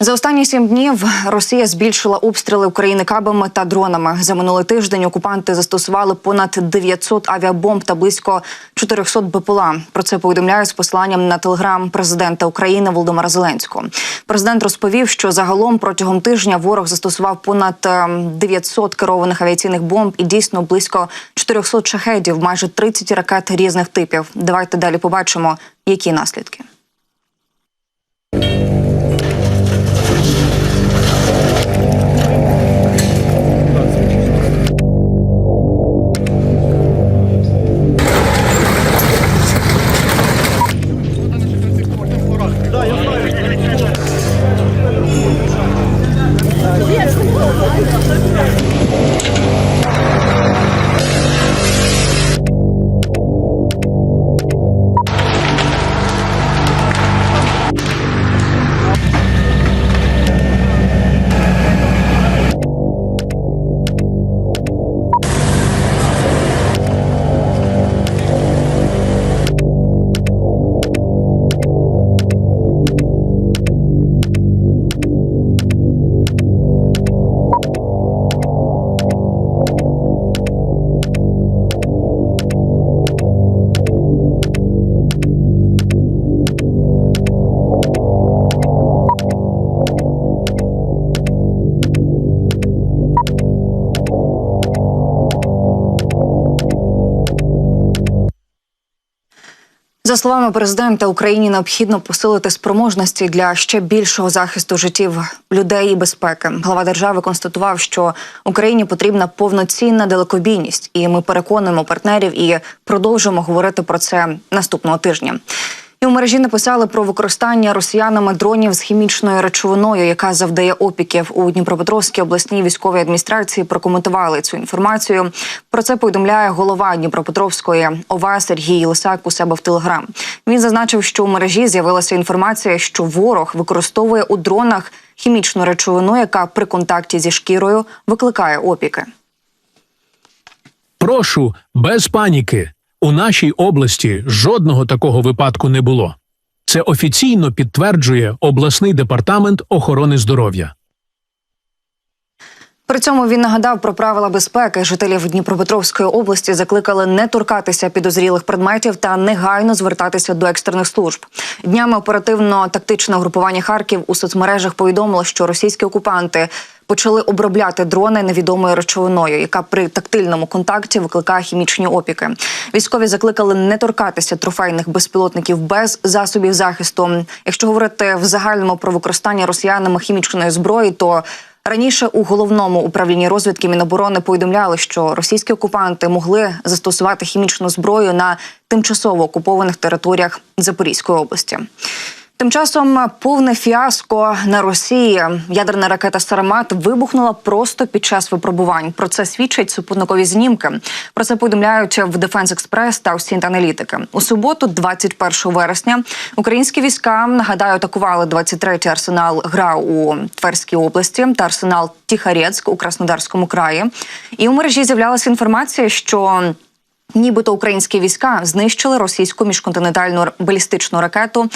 За останні сім днів Росія збільшила обстріли України кабами та дронами. За минулий тиждень окупанти застосували понад 900 авіабомб та близько 400 БПЛА. Про це повідомляють з посиланням на телеграм президента України Володимира Зеленського. Президент розповів, що загалом протягом тижня ворог застосував понад е, 900 керованих авіаційних бомб і дійсно близько 400 шахедів, майже 30 ракет різних типів. Давайте далі побачимо, які наслідки. Словами президента, Україні необхідно посилити спроможності для ще більшого захисту життів людей і безпеки. Глава держави констатував, що Україні потрібна повноцінна далекобійність, і ми переконуємо партнерів і продовжимо говорити про це наступного тижня. У мережі написали про використання росіянами дронів з хімічною речовиною, яка завдає опіків у Дніпропетровській обласній військовій адміністрації. Прокоментували цю інформацію. Про це повідомляє голова Дніпропетровської ОВА Сергій Лисак у себе в Телеграм. Він зазначив, що у мережі з'явилася інформація, що ворог використовує у дронах хімічну речовину, яка при контакті зі шкірою викликає опіки. Прошу, без паніки. У нашій області жодного такого випадку не було. Це офіційно підтверджує обласний департамент охорони здоров'я. При цьому він нагадав про правила безпеки. Жителів Дніпропетровської області закликали не торкатися підозрілих предметів та негайно звертатися до екстрених служб. Днями оперативно-тактичне групування Харків у соцмережах повідомило, що російські окупанти почали обробляти дрони невідомою речовиною, яка при тактильному контакті викликає хімічні опіки. Військові закликали не торкатися трофейних безпілотників без засобів захисту. Якщо говорити в загальному про використання росіянами хімічної зброї, то Раніше у головному управлінні розвідки Міноборони повідомляли, що російські окупанти могли застосувати хімічну зброю на тимчасово окупованих територіях Запорізької області. Тим часом повне фіаско на Росії. Ядерна ракета Сарамат вибухнула просто під час випробувань. Про це свідчать супутникові знімки. Про це повідомляють в Defense Express та усі аналітики. У суботу, 21 вересня, українські війська нагадаю атакували 23-й арсенал ГРА у Тверській області та арсенал Тихарецьк у Краснодарському краї. І у мережі з'являлася інформація, що Нібито українські війська знищили російську міжконтинентальну балістичну ракету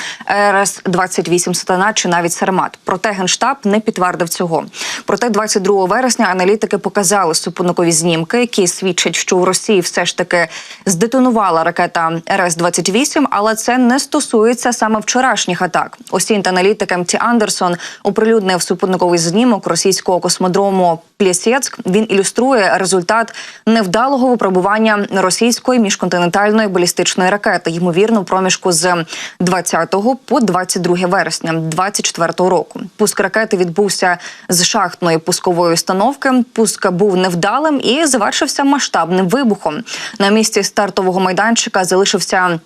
РС 28 «Сатана» чи навіть Сармат. Проте генштаб не підтвердив цього. Проте 22 вересня аналітики показали супутникові знімки, які свідчать, що у Росії все ж таки здетонувала ракета РС 28 але це не стосується саме вчорашніх атак. Осінь та аналітик МТ Андерсон оприлюднив супутниковий знімок російського космодрому Плєсєцьк. Він ілюструє результат невдалого випробування російської міжконтинентальної балістичної ракети, ймовірно, проміжку з 20 по 22 вересня 24 року. Пуск ракети відбувся з шахтної пускової установки. Пуск був невдалим і завершився масштабним вибухом. На місці стартового майданчика залишився.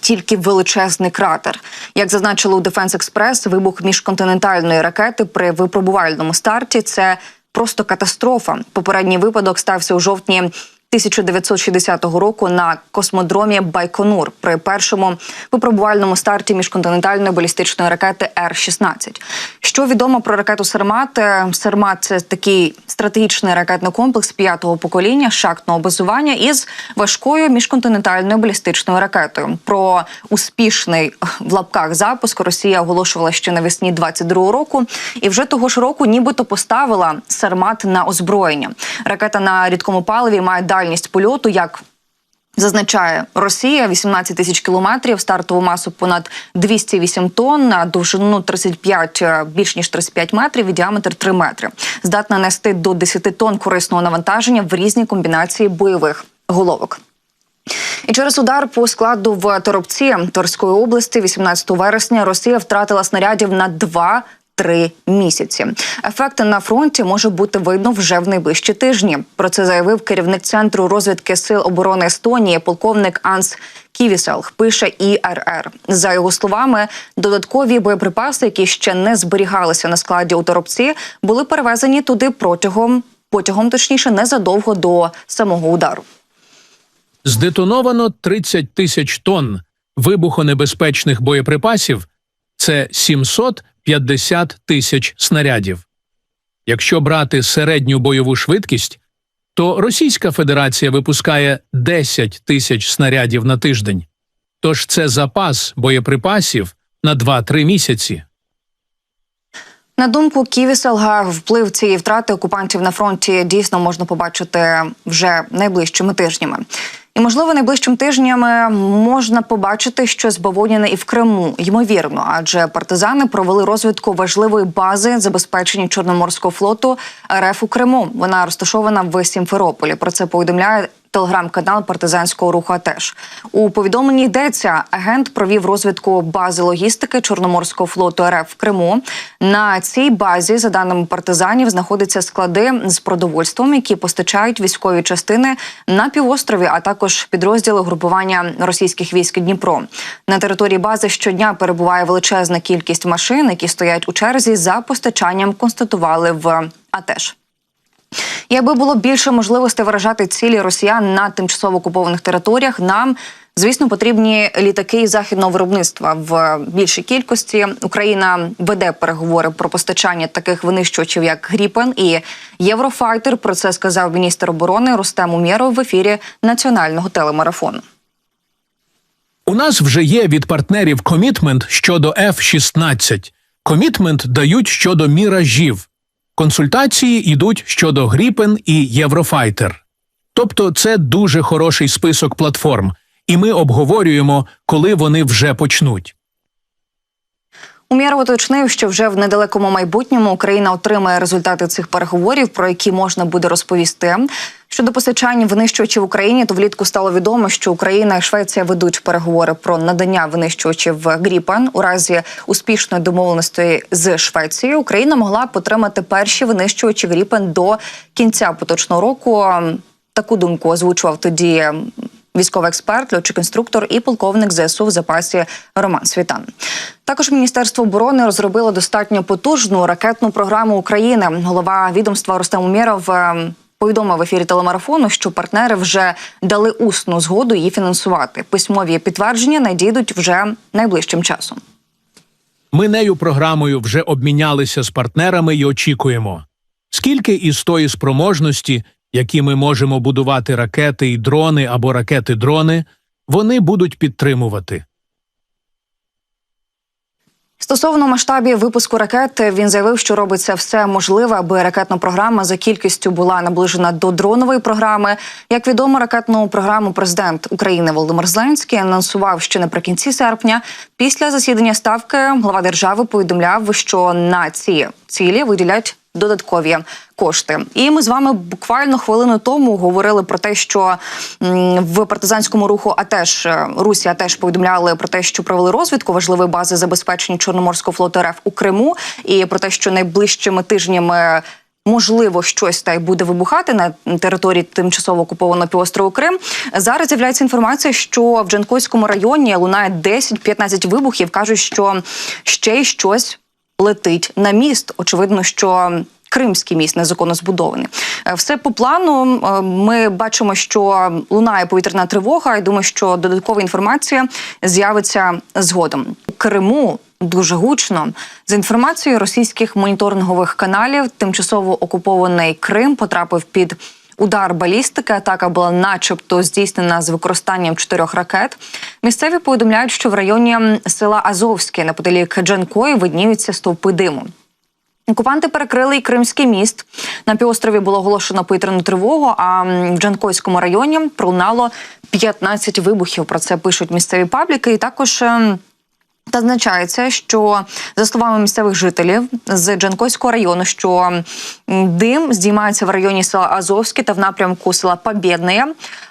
Тільки величезний кратер, як зазначили у Defense Express, вибух міжконтинентальної ракети при випробувальному старті це просто катастрофа. Попередній випадок стався у жовтні 1960 року на космодромі Байконур при першому випробувальному старті міжконтинентальної балістичної ракети Р-16. Що відомо про ракету Сермат? Е, Сермат це такий стратегічний ракетний комплекс п'ятого покоління шахтного базування із важкою міжконтинентальною балістичною ракетою. Про успішний в лапках запуск Росія оголошувала ще навесні 22-го року, і вже того ж року нібито поставила Сармат на озброєння. Ракета на рідкому паливі має дальність польоту як. Зазначає Росія 18 тисяч кілометрів, стартову масу понад 208 тонн, на довжину 35, е, більш ніж 35 метрів і діаметр 3 метри. Здатна нести до 10 тонн корисного навантаження в різні комбінації бойових головок. І через удар по складу в Торопці Торської області, 18 вересня, Росія втратила снарядів на 2 Три місяці ефекти на фронті може бути видно вже в найближчі тижні. Про це заявив керівник центру розвідки сил оборони Естонії, полковник Анс Ківіселг. Пише ІРР. За його словами, додаткові боєприпаси, які ще не зберігалися на складі у Торопці, були перевезені туди протягом потягом, точніше, незадовго до самого удару. Здетоновано 30 тисяч тонн вибухонебезпечних боєприпасів це 750 тисяч снарядів. Якщо брати середню бойову швидкість, то Російська Федерація випускає 10 тисяч снарядів на тиждень. Тож це запас боєприпасів на 2-3 місяці. На думку Ківіселга, вплив цієї втрати окупантів на фронті дійсно можна побачити вже найближчими тижнями. І, можливо, найближчим тижнями можна побачити щось бавовняне і в Криму, ймовірно, адже партизани провели розвідку важливої бази забезпечення Чорноморського флоту РФ у Криму. Вона розташована в Сімферополі. Про це повідомляє телеграм-канал партизанського руху. АТЕШ. у повідомленні йдеться, агент провів розвідку бази логістики Чорноморського флоту РФ в Криму. На цій базі, за даними партизанів, знаходяться склади з продовольством, які постачають військові частини на півострові, а також підрозділи групування російських військ Дніпро. На території бази щодня перебуває величезна кількість машин, які стоять у черзі за постачанням. Констатували в АТЕШ. Якби було більше можливостей виражати цілі росіян на тимчасово окупованих територіях, нам звісно потрібні літаки західного виробництва в більшій кількості. Україна веде переговори про постачання таких винищувачів, як Гріпен і Єврофайтер. Про це сказав міністр оборони Рустем Умєров в ефірі національного телемарафону. У нас вже є від партнерів комітмент щодо F-16. Комітмент дають щодо міражів. Консультації йдуть щодо Гріпен і Єврофайтер. Тобто це дуже хороший список платформ, і ми обговорюємо, коли вони вже почнуть. Умєров уточнив, що вже в недалекому майбутньому Україна отримає результати цих переговорів, про які можна буде розповісти. Щодо постачання винищувачів в Україні, то влітку стало відомо, що Україна і Швеція ведуть переговори про надання винищувачів Гріпен. У разі успішної домовленості з Швецією Україна могла б отримати перші винищувачі Гріпен до кінця поточного року. Таку думку озвучував тоді військовий експерт, льотчик-інструктор і полковник ЗСУ в запасі Роман Світан. Також міністерство оборони розробило достатньо потужну ракетну програму України. Голова відомства Рустем Умєров е, повідомив в ефірі телемарафону, що партнери вже дали усну згоду її фінансувати. Письмові підтвердження надійдуть вже найближчим часом. Ми нею програмою вже обмінялися з партнерами і очікуємо, скільки із тої спроможності, які ми можемо будувати ракети і дрони або ракети-дрони, вони будуть підтримувати. Стосовно масштабів випуску ракет, він заявив, що робиться все можливе, аби ракетна програма за кількістю була наближена до дронової програми. Як відомо, ракетну програму президент України Володимир Зеленський анонсував ще наприкінці серпня. Після засідання ставки глава держави повідомляв, що на ці цілі виділять додаткові кошти. І ми з вами буквально хвилину тому говорили про те, що в партизанському руху АТЕШ Русі теж повідомляли про те, що провели розвідку важливої бази забезпечення Чорноморського флоту РФ у Криму, і про те, що найближчими тижнями. Можливо, щось та й буде вибухати на території тимчасово окупованого півострову Крим. Зараз з'являється інформація, що в Джанкойському районі лунає 10-15 вибухів. кажуть, що ще й щось летить на міст. Очевидно, що Кримський міст незаконно збудований. Е, Все по плану. Е, Ми бачимо, що лунає повітряна тривога. і думаю, що додаткова інформація з'явиться згодом. У Криму дуже гучно за інформацією російських моніторингових каналів. Тимчасово окупований Крим потрапив під. Удар балістики атака була, начебто, здійснена з використанням чотирьох ракет. Місцеві повідомляють, що в районі села Азовське неподалік Джанкої видніються стовпи диму. Окупанти перекрили і Кримський міст. На півострові було оголошено повітряну тривогу. А в Джанкойському районі пролунало 15 вибухів. Про це пишуть місцеві пабліки. І також ем, Зазначається, що за словами місцевих жителів з Джанкойського району, що дим здіймається в районі села Азовське та в напрямку села Побєдне.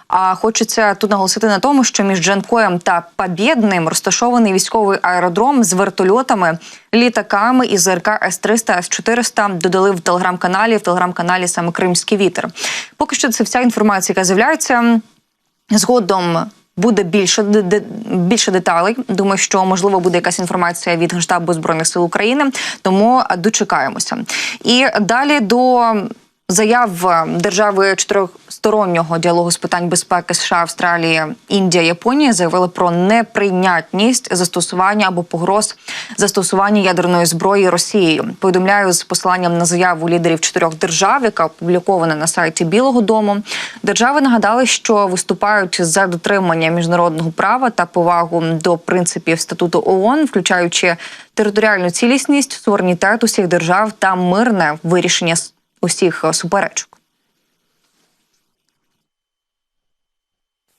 А хочеться тут наголосити на тому, що між Джанкоєм та Побєдним розташований військовий аеродром з вертольотами, літаками із ЗРК С-300, С-400 додали в телеграм-каналі, в телеграм-каналі саме Кримський вітер. Поки що це вся інформація, яка з'являється. Згодом буде більше більше деталей. Думаю, що можливо буде якась інформація від Генштабу збройних сил України. Тому дочекаємося. І далі до заяв е, держави чотирьохстороннього діалогу з питань безпеки США, Австралії, Індія, Японія заявили про неприйнятність застосування або погроз застосування ядерної зброї Росією. Повідомляю з посиланням на заяву лідерів чотирьох держав, яка опублікована на сайті Білого Дому. Держави нагадали, що виступають за дотримання міжнародного права та повагу до принципів статуту ООН, включаючи територіальну цілісність, суверенітет усіх держав та мирне вирішення усіх е, суперечок.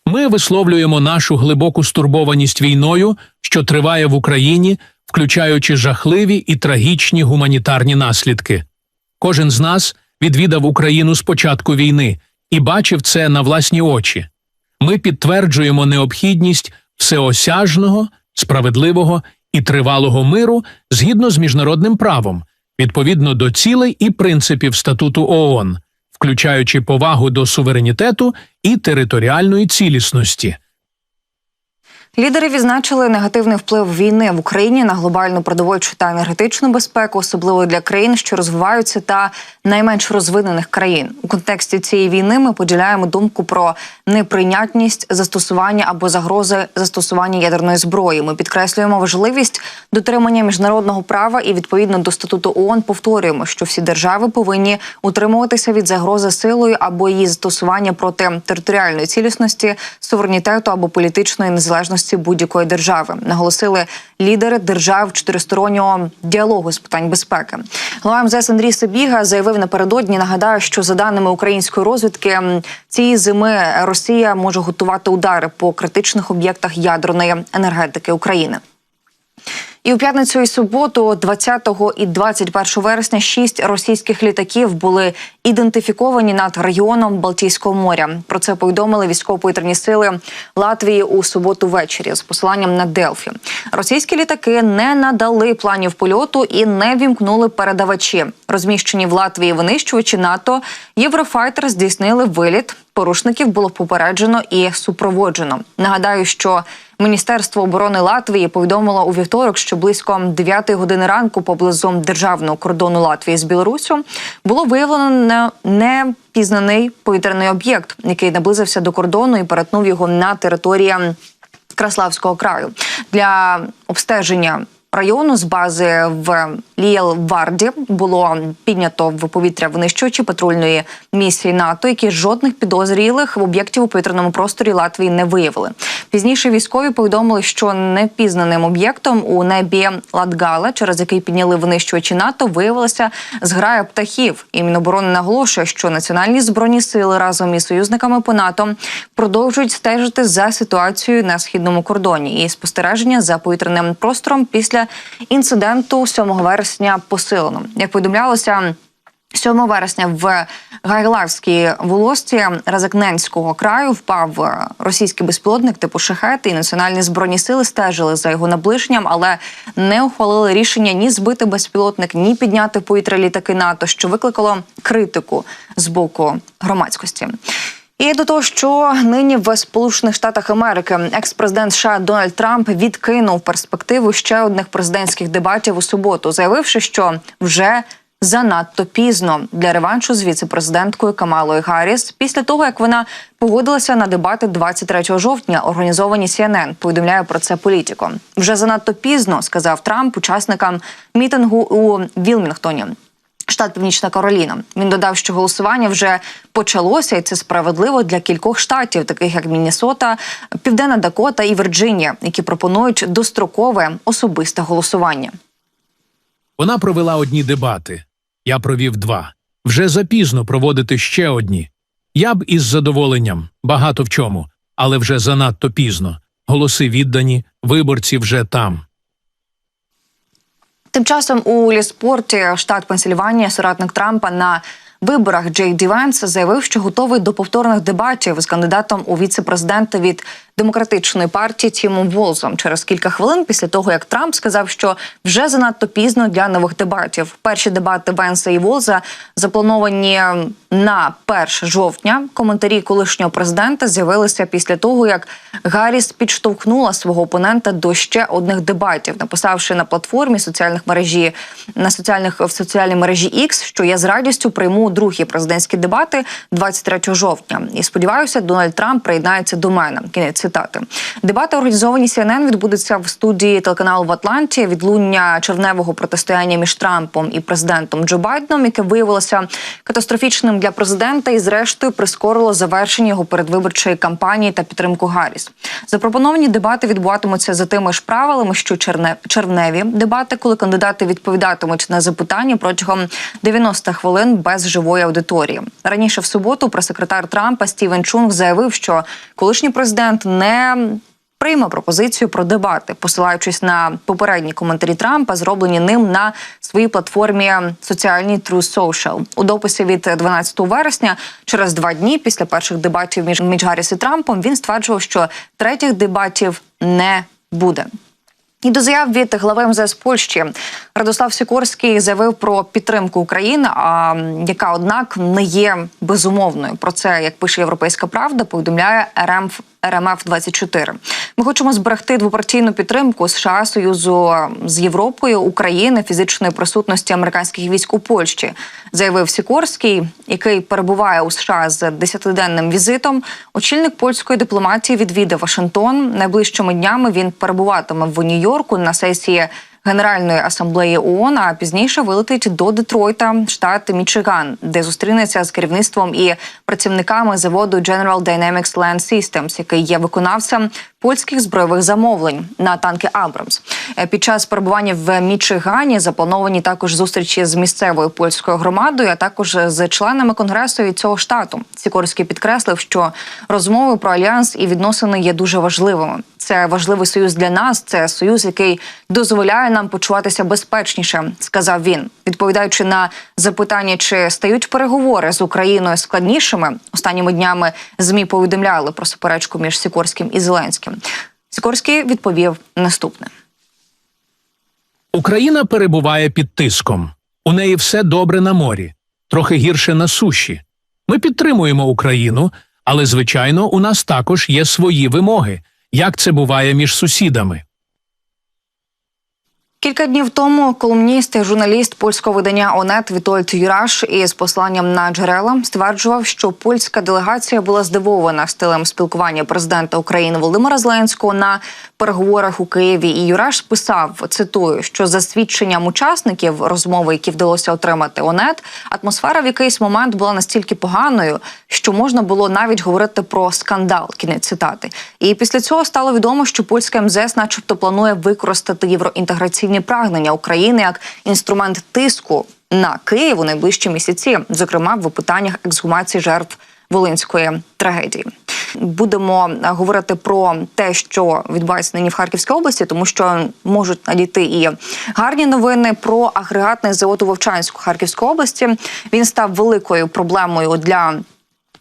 Ми висловлюємо нашу глибоку стурбованість війною, що триває в Україні, включаючи жахливі і трагічні гуманітарні наслідки. Кожен з нас відвідав Україну з початку війни і бачив це на власні очі. Ми підтверджуємо необхідність всеосяжного, справедливого і тривалого миру згідно з міжнародним правом, відповідно до цілей і принципів статуту ООН, включаючи повагу до суверенітету і територіальної цілісності. Лідери відзначили негативний вплив війни в Україні на глобальну продовольчу та енергетичну безпеку, особливо для країн, що розвиваються, та найменш розвинених країн. У контексті цієї війни ми поділяємо думку про неприйнятність застосування або загрози застосування ядерної зброї. Ми підкреслюємо важливість дотримання міжнародного права і відповідно до статуту ООН повторюємо, що всі держави повинні утримуватися від загрози силою або її застосування проти територіальної цілісності, суверенітету або політичної незалежності будь-якої держави. Наголосили лідери держав чотиристороннього діалогу з питань безпеки. Голова МЗС Андрій Сибіга заявив напередодні. Нагадаю, що за даними української розвідки цієї зими Росія може готувати удари по критичних об'єктах ядерної енергетики України. І у п'ятницю і суботу, 20 і 21 вересня, шість російських літаків були ідентифіковані над регіоном Балтійського моря. Про це повідомили військово-повітряні сили Латвії у суботу ввечері з посиланням на Делфі. Російські літаки не надали планів польоту і не вімкнули передавачі. Розміщені в Латвії винищувачі НАТО Єврофайтер здійснили виліт. Порушників було попереджено і супроводжено. Нагадаю, що Міністерство оборони Латвії повідомило у вівторок, що близько 9 години ранку поблизу державного кордону Латвії з Білоруссю було виявлено непізнаний повітряний об'єкт, який наблизився до кордону і перетнув його на території Краславського краю для обстеження. Району з бази в Лієлварді було піднято в повітря винищувачі патрульної місії НАТО, які жодних підозрілих в об'єктів у повітряному просторі Латвії не виявили. Пізніше військові повідомили, що непізнаним об'єктом у небі Латгала, через який підняли винищувачі НАТО, виявилася зграя птахів. І Міноборони наголошує, що національні збройні сили разом із союзниками по НАТО продовжують стежити за ситуацією на східному кордоні і спостереження за повітряним простором після інциденту 7 вересня посилено. Як повідомлялося. 7 вересня в Гайлавській волості Разакненського краю впав е, російський безпілотник типу шахет, і національні збройні сили стежили за його наближенням, але не ухвалили рішення ні збити безпілотник, ні підняти повітря літаки НАТО, що викликало критику з боку громадськості. І до того, що нині в Сполучених Штатах Америки екс-президент США Дональд Трамп відкинув перспективу ще одних президентських дебатів у суботу, заявивши, що вже занадто пізно для реваншу з віцепрезиденткою Камалою Гарріс після того, як вона погодилася на дебати 23 жовтня, організовані CNN, Повідомляє про це політико. Вже занадто пізно сказав Трамп учасникам мітингу у Вілмінгтоні. Штат Північна Кароліна. Він додав, що голосування вже почалося, і це справедливо для кількох штатів, таких як Міннесота, Південна Дакота і Вірджинія, які пропонують дострокове особисте голосування. Вона провела одні дебати. Я провів два. Вже запізно проводити ще одні. Я б із задоволенням, багато в чому, але вже занадто пізно. Голоси віддані, виборці вже там. Тим часом у Ліспорті, штат Пенсильванія, соратник Трампа на виборах Джей Ді Венс заявив, що готовий до повторних дебатів з кандидатом у віце-президенти від демократичної партії Тімом Волзом через кілька хвилин після того, як Трамп сказав, що вже занадто пізно для нових дебатів. Перші дебати Венса і Волза заплановані на 1 жовтня. Коментарі колишнього президента з'явилися після того, як Гарріс підштовхнула свого опонента до ще одних дебатів, написавши на платформі соціальних мережі на соціальних в соціальній мережі X, що я з радістю прийму другі президентські дебати 23 жовтня. І сподіваюся, Дональд Трамп приєднається до мене. Кінець цитати. Дебати організовані CNN відбудуться в студії телеканалу в Атланті. Відлуння червневого протистояння між Трампом і президентом Джо Байденом, яке виявилося катастрофічним для президента, і зрештою прискорило завершення його передвиборчої кампанії та підтримку Гарріс. Запропоновані дебати відбуватимуться за тими ж правилами, що червневі дебати, коли кандидати відповідатимуть на запитання протягом 90 хвилин без живої аудиторії. Раніше в суботу прес-секретар Трампа Стівен Чунг заявив, що колишній президент не прийме пропозицію про дебати, посилаючись на попередні коментарі Трампа, зроблені ним на своїй платформі соціальній True Social. У дописі від 12 вересня, через два дні після перших дебатів між, між Гарріс і Трампом, він стверджував, що третіх дебатів не буде. І до заяв від глави МЗС Польщі Радослав Сікорський заявив про підтримку України, а яка однак не є безумовною. Про це як пише Європейська Правда, повідомляє РМФ. РМФ 24 Ми хочемо зберегти двопартійну підтримку США, Союзу з Європою, України, фізичної присутності американських військ у Польщі, заявив Сікорський, який перебуває у США з десятиденним візитом. Очільник польської дипломатії відвідав Вашингтон. Найближчими днями він перебуватиме в Нью-Йорку на сесії. Генеральної асамблеї ООН, а пізніше вилетить до Детройта, штат Мічиган, де зустрінеться з керівництвом і працівниками заводу General Dynamics Land Systems, який є виконавцем польських збройових замовлень на танки Абрамс. Е, Під час перебування в Мічигані заплановані також зустрічі з місцевою польською громадою, а також з членами конгресу від цього штату. Сікорський підкреслив, що розмови про альянс і відносини є дуже важливими. Це важливий союз для нас. Це союз, який дозволяє нам почуватися безпечніше, сказав він, відповідаючи на запитання, чи стають переговори з Україною складнішими. Останніми днями змі повідомляли про суперечку між Сікорським і Зеленським. Сікорський відповів наступне. Україна перебуває під тиском. У неї все добре на морі, трохи гірше на суші. Ми підтримуємо Україну, але, звичайно, у нас також є свої вимоги, як це буває між сусідами. Кілька днів тому колумніст і журналіст польського видання ОНЕТ Вітольд Юраш із посланням на джерела стверджував, що польська делегація була здивована стилем спілкування президента України Володимира Зеленського на переговорах у Києві. І Юраш писав: цитую, що за свідченням учасників розмови, які вдалося отримати ОНЕТ, атмосфера в якийсь момент була настільки поганою, що можна було навіть говорити про скандал. Кінець цитати. І після цього стало відомо, що польська МЗС, начебто, планує використати євроінтеграційні прагнення України як інструмент тиску на Київ у найближчі місяці, зокрема в питаннях ексгумації жертв волинської трагедії. Будемо говорити про те, що відбувається нині в Харківській області, тому що можуть надійти і гарні новини про агрегатний завод у Вовчанську Харківської області. Він став великою проблемою для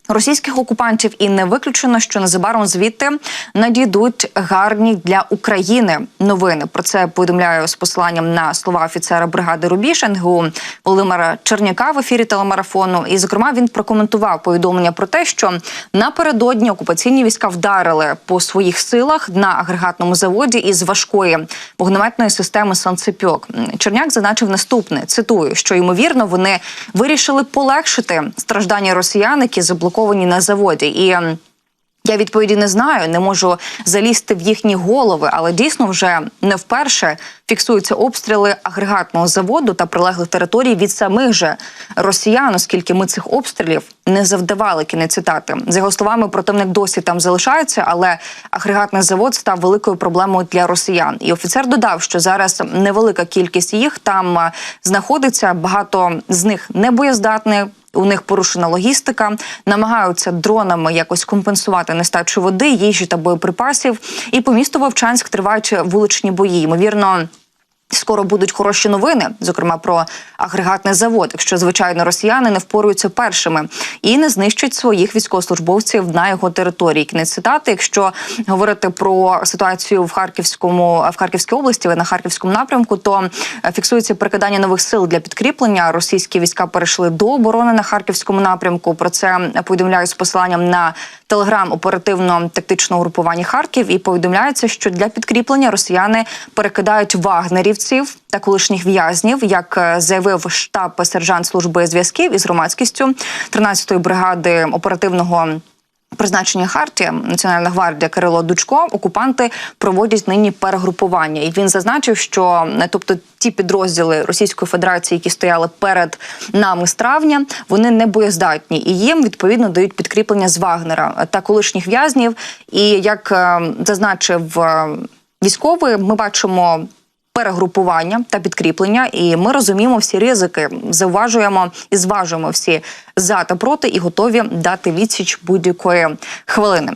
російських окупантів, і не виключено, що незабаром звідти надійдуть гарні для України новини. Про це повідомляю з посиланням на слова офіцера бригади Рубіж НГУ Володимира Черняка в ефірі телемарафону. І, зокрема, він прокоментував повідомлення про те, що напередодні окупаційні війська вдарили по своїх силах на агрегатному заводі із важкої вогнеметної системи Санцепьок. Черняк зазначив наступне: цитую, що ймовірно вони вирішили полегшити страждання росіян, які заблоковані на заводі. І ем, я відповіді не знаю, не можу залізти в їхні голови, але дійсно вже не вперше фіксуються обстріли агрегатного заводу та прилеглих територій від самих же росіян, оскільки ми цих обстрілів не завдавали. Кінець цитати за його словами, противник досі там залишається, але агрегатний завод став великою проблемою для росіян. І офіцер додав, що зараз невелика кількість їх там е, знаходиться. Багато з них небоєздатні. У них порушена логістика, намагаються дронами якось компенсувати нестачу води, їжі та боєприпасів. І по місту Вовчанськ тривають вуличні бої. Ймовірно. Скоро будуть хороші новини, зокрема про агрегатний завод, якщо звичайно росіяни не впоруються першими і не знищать своїх військовослужбовців на його території. Кінець цитати, якщо говорити про ситуацію в Харківському в Харківській області, на харківському напрямку, то фіксується прикидання нових сил для підкріплення. Російські війська перейшли до оборони на харківському напрямку. Про це повідомляють з посиланням на телеграм оперативно-тактичного групування Харків. І повідомляється, що для підкріплення росіяни перекидають вагнерівців та колишніх в'язнів, як е, заявив штаб сержант служби зв'язків із громадськістю 13-ї бригади оперативного. Призначення Хартія Національна гвардія Кирило Дучко окупанти проводять нині перегрупування, і він зазначив, що е, тобто ті підрозділи Російської Федерації, які стояли перед нами з травня, вони не боєздатні і їм відповідно дають підкріплення з Вагнера та колишніх в'язнів. І як е, зазначив військовий, ми бачимо перегрупування та підкріплення, і ми розуміємо всі ризики, зауважуємо і зважуємо всі за та проти, і готові дати відсіч будь-якої хвилини.